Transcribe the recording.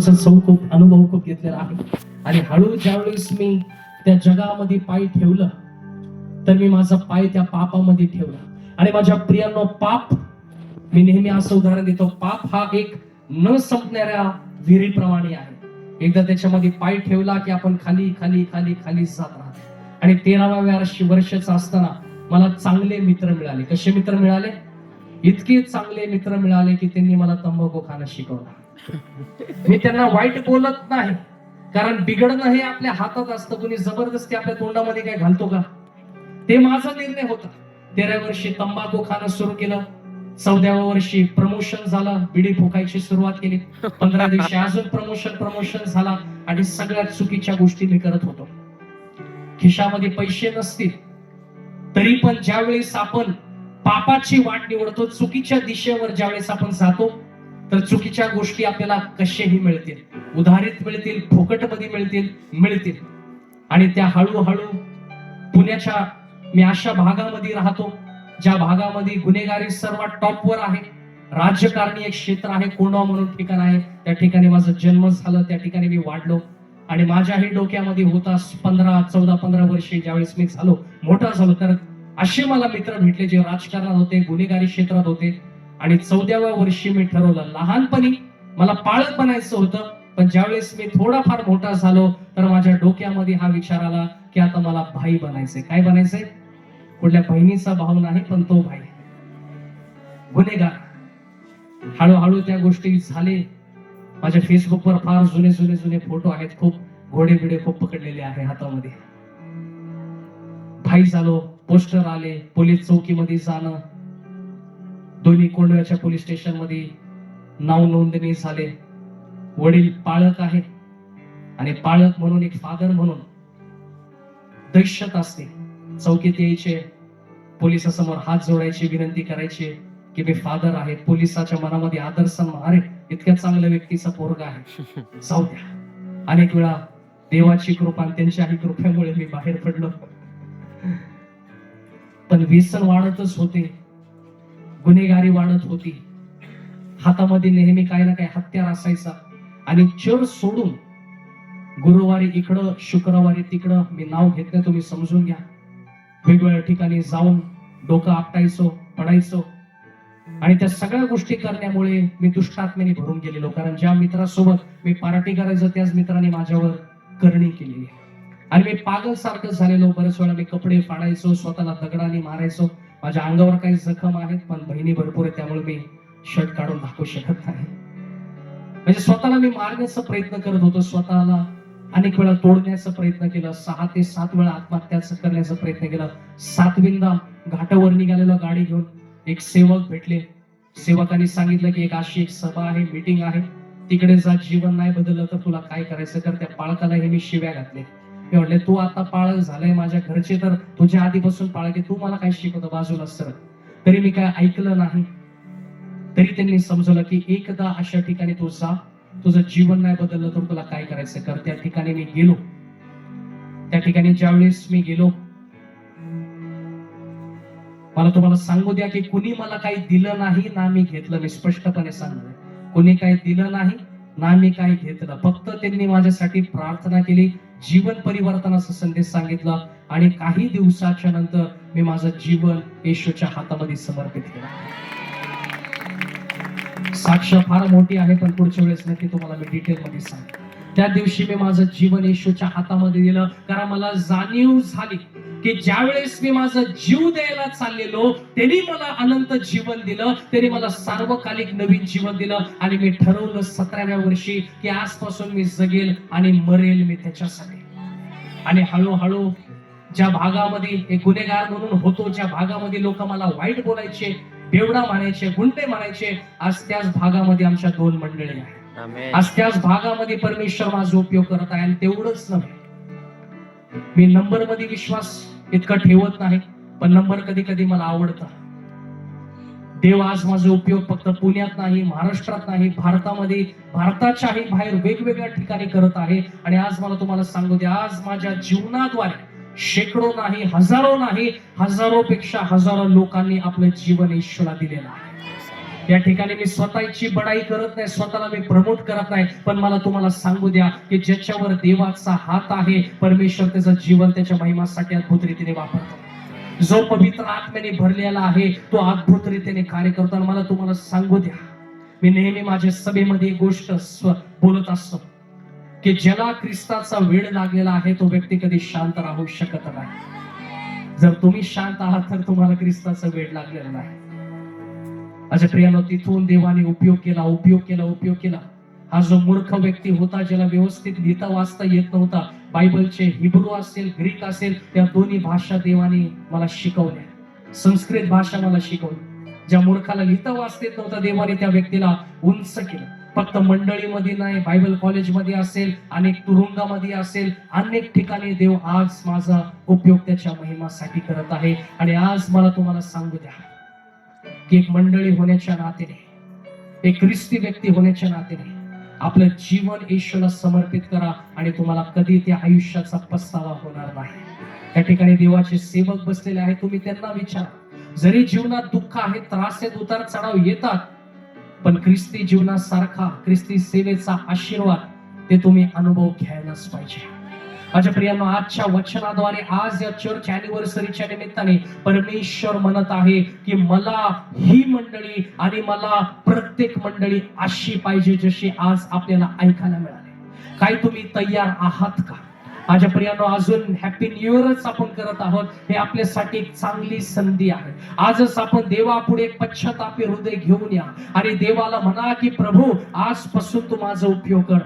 सौ खूप अनुभव खूप घेतलेला आहे. आणि हळू ज्यावेळेस मी त्या जगामध्ये पाय ठेवलं तर मी माझा पाय त्या पापामध्ये ठेवला. आणि माझ्या प्रियांनो पाप मी नेहमी असं उदाहरण देतो पाप हा एक न संपणाऱ्या विहिरीप्रमाणे आहे. एकदा त्याच्यामध्ये पाय ठेवला की आपण खाली खाली खाली खाली जात राहतो. आणि तेराव्या वर्षाचा असताना मला चांगले मित्र मिळाले. कसे मित्र मिळाले? इतके चांगले मित्र मिळाले की त्यांनी मला तंबाखू खाणं शिकवलं. मी त्यांना वाईट बोलत नाही. कारण बिघडणं हे आपल्या हातात असतं. कुणी जबरदस्ती आपल्या तोंडामध्ये काय घालतो का? ते माझा निर्णय होता. तेरा वर्षी तंबाखू खाणं सुरू केलं. चौदाव्या वर्षी प्रमोशन झालं. बिडी फुकायची सुरुवात केली. पंधरा दिवशी अजून प्रमोशन प्रमोशन झाला. आणि सगळ्यात चुकीच्या गोष्टी मी करत होतो. खिशामध्ये पैसे नसतील. तरी पण ज्यावेळेस आपण पापाची वाट निवडतो चुकीच्या दिशेवर ज्यावेळेस आपण जातो तर चुकीच्या गोष्टी आपल्याला कसेही मिळतील. उधारीत मिळतील फुकटमध्ये मिळतील मिळतील. आणि त्या हळूहळू पुण्याच्या मी अशा भागामध्ये राहतो ज्या भागामध्ये गुन्हेगारी सर्वात टॉपवर आहे. राजकारणी एक क्षेत्र आहे कोंडवा म्हणून ठिकाण आहे. त्या ठिकाणी माझा जन्म झाला त्या ठिकाणी मी वाढलो. आणि माझ्याही डोक्यामध्ये होता पंधरा चौदा पंधरा वर्षे ज्यावेळेस मी झालो मोठा झालो. तर असे मला मित्र भेटले जे राजकारणात होते गुन्हेगारी क्षेत्रात होते. आणि चौदाव्या वर्षी मी ठरवलं लहानपणी मला पाळत बनायचं होतं पण ज्यावेळेस मी थोडाफार मोठा झालो तर माझ्या डोक्यामध्ये हा विचार आला की आता मला भाई बनायचंय. काय बनायचंय? कुठल्या बहिणीचा भाव नाही पण तो भाई. गुन्हेगार. हळूहळू त्या गोष्टी झाले. माझ्या फेसबुकवर फार जुने जुने जुने फोटो आहेत. खूप घोडे बिडे खूप पकडलेले आहे हातामध्ये. भाई झालो पोस्टर आले पोलीस चौकीमध्ये जाणं. दोन्ही कोंडव्याच्या पोलीस स्टेशनमध्ये नाव नोंदणी झाले. वडील पाळक आहेत. आणि पाळक म्हणून एक फादर म्हणून दहशत असते. चौकीत यायचे. पोलिसासमोर हात जोडायची विनंती करायची की मी फादर आहे. पोलिसाच्या मनामध्ये आदर सन्मान अरे इतक्या चांगल्या व्यक्तीचा पोरगा आहे. जाऊ द्या. अनेक वेळा देवाची कृपा आणि त्यांच्याही कृपेमुळे मी बाहेर पडलो. पण व्यसन वाढतच होते. गुन्हेगारी वाढत होती. हातामध्ये नेहमी काही ना काही हत्यार असायचा. आणि चर सोडून गुरुवारी इकडं शुक्रवारी तिकडं मी नाव घेतलं तुम्ही समजून घ्या. वेगवेगळ्या ठिकाणी जाऊन डोकं आपटायचो पडायचो. आणि त्या सगळ्या गोष्टी करण्यामुळे मी दुष्टात्म्याने भरून गेलेलो. कारण ज्या मित्रासोबत मी पार्टी करायचो त्याच मित्राने माझ्यावर करणी केलेली. आणि मी पागल सारखं झालेलो. बरेच वेळा मी कपडे फाडायचो स्वतःला दगडाने मारायचो. माझ्या अंगावर काही जखम आहेत पण बहिणी भरपूर आहे त्यामुळे मी शर्ट काढून दाखवू शकत नाही. म्हणजे स्वतःला मी मारण्याचा प्रयत्न करत होतो स्वतःला अनेक वेळा तोडण्याचा प्रयत्न केला सहा ते सात वेळा आत्महत्याचं करण्याचा प्रयत्न केला. सातविंदा घाटावर निघालेला गाडी घेऊन एक सेवक भेटले. सेवकांनी सांगितलं की एक अशी एक सभा आहे मीटिंग आहे. तिकडे जा जीवन नाही बदललं तर तुला काय करायचं? तर त्या पाळकाला हे मी शिव्या घातले. मी म्हटले तू आता पाळक झालंय माझ्या घरचे तर तुझ्या आधीपासून पाळके तू मला काय शिकवतो बाजूला सर? तरी मी काय ऐकलं नाही. तरी त्यांनी समजवलं की एकदा अशा ठिकाणी तू जा तुझं जीवन नाही बदललं तर तुला काय करायचं? कर त्या ठिकाणी मी गेलो. त्या ठिकाणी ज्यावेळेस मी गेलो मला तुम्हाला सांगू द्या की कुणी मला काही दिलं नाही ना मी घेतलं. मी स्पष्टपणे सांगू कुणी काही दिलं नाही ना मी काही घेतलं. फक्त त्यांनी माझ्यासाठी प्रार्थना केली. जीवन परिवर्तनाचा संदेश सांगितला आणि काही दिवसाच्या नंतर मी माझं जीवन येशूच्या हातामध्ये समर्पित केलं. साक्ष फार मोठी आहे पण पुढच्या वेळेस नक्की तुम्हाला मी डिटेलमध्ये सांग त्या दिवशी मी माझं जीवन येशूच्या हातामध्ये दिलं. कारण मला जाणीव झाली की ज्यावेळेस मी माझा जीव द्यायला चाललेलो त्यांनी मला अनंत जीवन दिलं त्यांनी मला सार्वकालिक नवीन जीवन दिलं आणि मी ठरवलं सतराव्या वर्षी की आजपासून मी जगेल आणि मरेल मी त्याच्यासाठी. आणि हळूहळू ज्या भागामध्ये एक गुन्हेगार म्हणून होतो ज्या भागामध्ये लोक मला वाईट बोलायचे बेवडा म्हणायचे गुंडे म्हणायचे आज त्याच भागामध्ये आमच्या दोन मंडळी आहेत. आज त्याच भागामध्ये परमेश्वर माझा उपयोग करत आहे आणि तेवढंच नव्हे. मी नंबरमध्ये विश्वास इतका ठेवत नाही पण नंबर कधी कधी मला आवडतं देव आज माझा उपयोग फक्त पुण्यात नाही महाराष्ट्रात नाही भारतामध्ये भारताच्याही बाहेर वेगवेगळ्या ठिकाणी करत आहे. आणि आज मला तुम्हाला सांगू द्या आज माझ्या जीवनाद्वारे शेकडो नाही हजारो नाही हजारो पेक्षा हजारो लोकांनी आपलं जीवन ईश्वरा दिलेलं आहे. या ठिकाणी मी स्वतःची बडाई करत नाही स्वतःला मी प्रमोट करत नाही पण मला तुम्हाला सांगू द्या की ज्याच्यावर देवाचा हात आहे परमेश्वर त्याचं जीवन त्याच्या महिमासाठी अद्भुत रीतीने वापरतो. जो पवित्र आत्म्याने भरलेला आहे तो अद्भुत रीतीने कार्य करतो. आणि मला तुम्हाला सांगू द्या मी नेहमी माझ्या सभेमध्ये गोष्ट स्व- बोलत असतो की ज्याला ख्रिस्ताचा वेळ लागलेला आहे तो व्यक्ती कधी शांत राहू शकत नाही. जर तुम्ही शांत आहात तर तुम्हाला ख्रिस्ताचा वेळ लागलेला नाही. माझ्या प्रियानो तिथून देवाने उपयोग केला उपयोग केला उपयोग केला. हा जो मूर्ख व्यक्ती होता ज्याला व्यवस्थित लिहिता वाचता येत नव्हता बायबलचे हिब्रू असेल ग्रीक असेल त्या दोन्ही भाषा देवाने मला शिकवल्या. संस्कृत भाषा मला शिकवली. ज्या मूर्खाला लिहिता वाचता येत नव्हता देवाने त्या व्यक्तीला उंच केलं. फक्त मंडळीमध्ये नाही बायबल कॉलेजमध्ये असेल अनेक तुरुंगामध्ये असेल अनेक ठिकाणी देव आज माझा उपयोग त्याच्या महिमासाठी करत आहे. आणि आज मला तुम्हाला सांगू द्या की एक मंडळी होण्याच्या नातेने एक ख्रिस्ती व्यक्ती होण्याच्या नातेने आपलं जीवन येशूला समर्पित करा आणि तुम्हाला कधी त्या आयुष्याचा पस्तावा होणार नाही. त्या ठिकाणी देवाचे सेवक बसलेले आहेत तुम्ही त्यांना विचारा. जरी जीवनात दुःख आहे त्रास आहेत उतार चढाव येतात पण ख्रिस्ती जीवनासारखा ख्रिस्ती सेवेचा आशीर्वाद ते तुम्ही अनुभव घ्यायलाच पाहिजे. माझ्या प्रियांना आजच्या वचनाद्वारे आज या चर्च अॅनिव्हर्सरीच्या निमित्ताने परमेश्वर म्हणत आहे की मला ही मंडळी आणि मला प्रत्येक मंडळी अशी पाहिजे जशी आज आपल्याला ऐकायला मिळाली. काय तुम्ही तयार आहात का? माझ्या प्रियानो अजून हॅपी न्यू इयरच आपण करत आहोत. हे आपल्यासाठी एक चांगली संधी आहे. आजच आपण देवापुढे पश्चातापी हृदय घेऊन या. आणि देवाला म्हणा की प्रभू आजपासून तू माझा उपयोग कर.